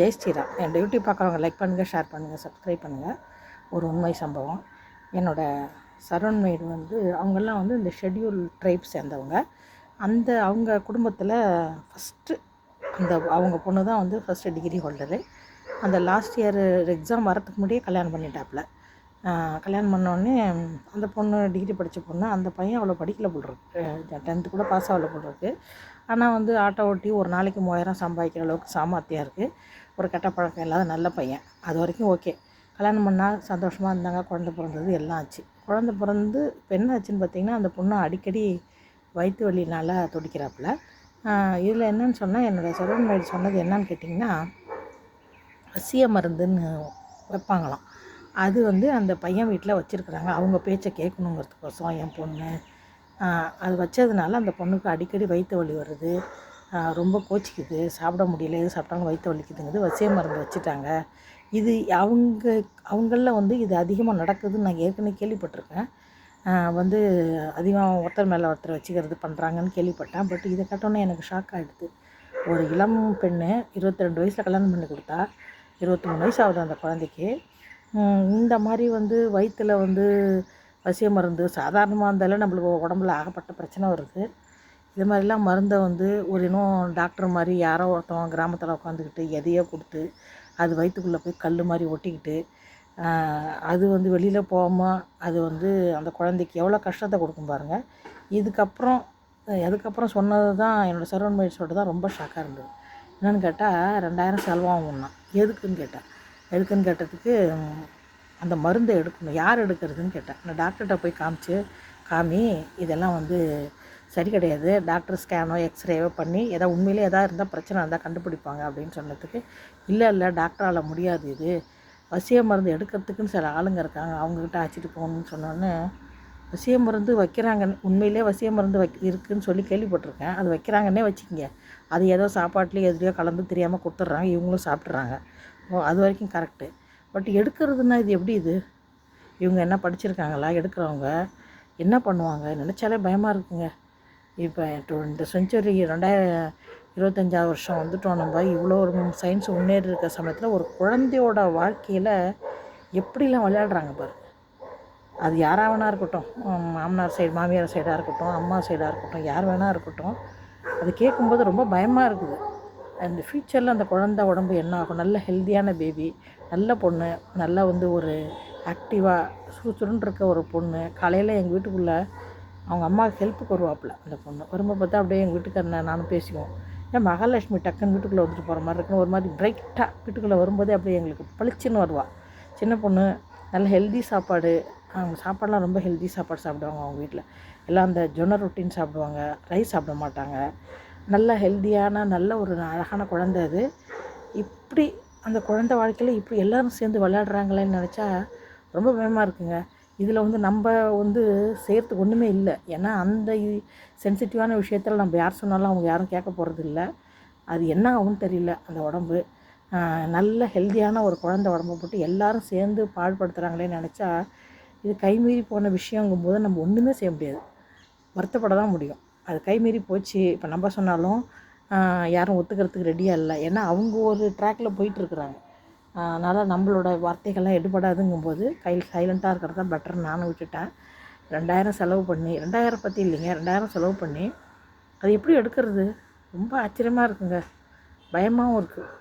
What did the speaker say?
ஜெய் ஸ்ரீராம். என் யூடியூப் பார்க்குறவங்க லைக் பண்ணுங்கள் ஷேர் பண்ணுங்கள் சப்ஸ்கிரைப் பண்ணுங்கள் ஒரு உண்மை சம்பவம். என்னோடய சரவண் மேடு வந்து அவங்கெல்லாம் வந்து இந்த ஷெட்யூல் ட்ரைப் சேர்ந்தவங்க. அந்த அவங்க குடும்பத்தில் ஃபஸ்ட்டு அந்த அவங்க பொண்ணு தான் வந்து ஃபஸ்ட்டு டிகிரி ஹோல்டரு அந்த லாஸ்ட் இயர் எக்ஸாம் வரத்துக்கு முன்னாடியே கல்யாணம் பண்ணிட்டாப்புல. கல்யாணம் பண்ணோடனே அந்த பொண்ணு டிகிரி படித்த பொண்ணு அந்த பையன் அவ்வளோ படிக்கல போல் இருக்கு. டென்த்து கூட பாஸ் ஆகல போல் இருக்கு. ஆனால் வந்து ஆட்டோ ஓட்டி ஒரு நாளைக்கு மூவாயிரம் சம்பாதிக்கிற அளவுக்கு சாமர்த்தியம் இருக்குது ஒரு கெட்ட பழக்கம் இல்லாத நல்ல பையன். அது வரைக்கும் ஓகே கல்யாணம் பண்ணால் சந்தோஷமாக இருந்தாங்க குழந்த பிறந்தது எல்லாம் ஆச்சு. குழந்த பிறந்து பெண் ஆச்சுன்னு பார்த்தீங்கன்னா அந்த பொண்ணு அடிக்கடி வயிற்று வலினால் துடிக்கிறாப்புல. இதில் என்னன்னு சொன்னால் என்னோடய சரவண் மேடு சொன்னது என்னன்னு கேட்டிங்கன்னா வசிய மருந்துன்னு வைப்பாங்களாம். அது வந்து அந்த பையன் வீட்டில் வச்சுருக்குறாங்க. அவங்க பேச்சை கேட்கணுங்கிறதுக்கோசம் என் பொண்ணு. அது வச்சதுனால அந்த பொண்ணுக்கு அடிக்கடி வயிற்று வலி வருது. ரொம்ப கோச்சிக்குது. சாப்பிட முடியல. எது சாப்பிட்டாலும் வயிற்று வலிக்குதுங்குது வசிய மருந்து வச்சுட்டாங்க. இது அவங்க அவங்களில் வந்து இது அதிகமாக நடக்குதுன்னு நான் ஏற்கனவே கேள்விப்பட்டிருக்கேன். வந்து அதிகமாக ஒருத்தர் மேலே ஒருத்தர் வச்சுக்கிறது பண்ணுறாங்கன்னு கேள்விப்பட்டேன். பட் இதை கேட்டோன்னே எனக்கு ஷாக் ஆகிடுது ஒரு இளம் பெண்ணு இருபத்தி ரெண்டு வயசில் கல்யாணம் பண்ணி கொடுத்தா இருபத்தி மூணு வயசு ஆகுது அந்த குழந்தைக்கு. இந்த மாதிரி வந்து வயிற்றில் வந்து வசிய மருந்து சாதாரணமாக இருந்தாலும் நம்மளுக்கு உடம்புல ஆகப்பட்ட பிரச்சனை வருது. இது மாதிரிலாம் மருந்தை வந்து ஒரு இன்னும் டாக்டர் மாதிரி யாரோ ஒருத்தவங்க கிராமத்தில் உட்காந்துக்கிட்டு எதையோ கொடுத்து அது வயிற்றுக்குள்ளே போய் கல் மாதிரி ஒட்டிக்கிட்டு அது வந்து வெளியில் போகாமல் அது வந்து அந்த குழந்தைக்கு எவ்வளோ கஷ்டத்தை கொடுக்கும் பாருங்கள் இதுக்கப்புறம் அதுக்கப்புறம் சொன்னது தான் என்னோடய சரவண் மேட் தான் ரொம்ப ஷாக்காக இருந்தது. என்னென்னு கேட்டால் ரெண்டாயிரம் செலவாகும் ஒன்றா எதுக்குன்னு கேட்டால் எதுக்குன்னு கேட்டதுக்கு அந்த மருந்தை எடுக்கணும். யார் எடுக்கிறதுன்னு கேட்டேன். நான் டாக்டர்கிட்ட போய் காமிச்சு காமி இதெல்லாம் வந்து சரி கிடையாது. டாக்டர் ஸ்கேனோ எக்ஸ்ரேவோ பண்ணி ஏதாவது உண்மையிலே எதாவது இருந்தால் பிரச்சனை இருந்தால் கண்டுபிடிப்பாங்க. அப்படின்னு சொன்னதுக்கு இல்லை இல்லை டாக்டரால் முடியாது இது. வசிய மருந்து எடுக்கிறதுக்குன்னு சில ஆளுங்க இருக்காங்க. அவங்கக்கிட்ட அழைச்சிட்டு போகணும்னு சொன்னோன்னே வசிய மருந்து வைக்கிறாங்க. உண்மையிலே வசிய மருந்து வைக் இருக்குதுன்னு சொல்லி கேள்விப்பட்டிருக்கேன். அது வைக்கிறாங்கன்னே வச்சுக்கோங்க. அது ஏதோ சாப்பாட்டுலேயே எதுலையோ கலந்து தெரியாமல் கொடுத்துட்றாங்க. இவங்களும் சாப்பிட்றாங்க அது வரைக்கும் கரெக்டு பட் எடுக்கிறதுனா இது எப்படி இது? இவங்க என்ன படிச்சிருக்காங்களா? எடுக்கிறவங்க என்ன பண்ணுவாங்க? நினச்சாலே பயமாக இருக்குங்க. இப்போ இந்த செஞ்சுரி ரெண்டாயிரம் இருபத்தஞ்சாவது வருஷம் வந்துட்டோம் நம்ம. இவ்வளோ ஒரு சயின்ஸ் முன்னேறி இருக்க சமயத்தில் ஒரு குழந்தையோட வாழ்க்கையில் எப்படிலாம் விளையாடுறாங்க பாரு அது யாராக வேணா இருக்கட்டும். மாமனார் சைடு மாமியார் சைடாக இருக்கட்டும் அம்மா சைடாக இருக்கட்டும் யார் வேணா இருக்கட்டும். அது கேட்கும்போது ரொம்ப பயமாக இருக்குது. அந்த ஃப்யூச்சரில் அந்த குழந்தை உடம்பு என்ன ஆகும்? நல்ல ஹெல்த்தியான பேபி நல்ல பொண்ணு நல்லா வந்து ஒரு ஆக்டிவாக சுறுசுறுன்னு இருக்க ஒரு பொண்ணு. காலையில் எங்கள் வீட்டுக்குள்ளே அவங்க அம்மாவுக்கு ஹெல்ப்புக்கு வருவாப்புல அந்த பொண்ணு. வரும்போது பார்த்தா அப்படியே எங்கள் வீட்டுக்காரன் நானும் பேசிக்குவோம். ஏன் மகாலட்சுமி டக்குன்னு வீட்டுக்குள்ளே வந்துட்டு போகிற மாதிரி இருக்குன்னு ஒரு மாதிரி பிரைட்டாக வீட்டுக்குள்ளே வரும்போதே அப்படியே எங்களுக்கு பளிச்சுன்னு வருவாள் சின்ன பொண்ணு நல்ல ஹெல்தி சாப்பாடு. அவங்க சாப்பாடெலாம் ரொம்ப ஹெல்தி சாப்பாடு சாப்பிடுவாங்க அவங்க வீட்டில். எல்லாம் அந்த ஜொன்ன ரொட்டின் சாப்பிடுவாங்க. ரைஸ் சாப்பிட மாட்டாங்க. நல்ல ஹெல்த்தியான நல்ல ஒரு அழகான குழந்த அது. இப்படி அந்த குழந்த வாழ்க்கையில் இப்படி எல்லாரும் சேர்ந்து விளையாடுறாங்களேன்னு நினச்சா ரொம்ப பயமாக இருக்குங்க. இதில் வந்து நம்ம வந்து செய்கிறதுக்கு ஒன்றுமே இல்லை. ஏன்னா அந்த சென்சிட்டிவான விஷயத்தில் நம்ம யார் சொன்னாலும் அவங்க யாரும் கேட்க போகிறது இல்லை. அது என்ன ஆகும்னு தெரியல அந்த உடம்பு. நல்ல ஹெல்த்தியான ஒரு குழந்த உடம்பை போட்டு எல்லாரும் சேர்ந்து பாழ்படுத்துகிறாங்களேன்னு நினச்சா இது கைமீறி போன விஷயங்கும்போது நம்ம ஒன்றுமே செய்ய முடியாது. வருத்தப்பட தான் முடியும். அது கைமீறி போச்சு. இப்போ நம்ம சொன்னாலும் யாரும் ஒத்துக்கிறதுக்கு ரெடியாக இல்லை. ஏன்னா அவங்க ஒரு ட்ராக்கில் போயிட்டுருக்குறாங்க. அதனால் நம்மளோட வார்த்தைகள்லாம் எடுபடாதுங்கும்போது கையில் சைலண்ட்டாக இருக்கிறது தான் பெட்டர்னு நானும் விட்டுட்டேன். ரெண்டாயிரம் செலவு பண்ணி ரெண்டாயிரம் பற்றி இல்லைங்க ரெண்டாயிரம் செலவு பண்ணி அது எப்படி எடுக்கிறது? ரொம்ப ஆச்சரியமாக இருக்குங்க. பயமாகவும் இருக்குது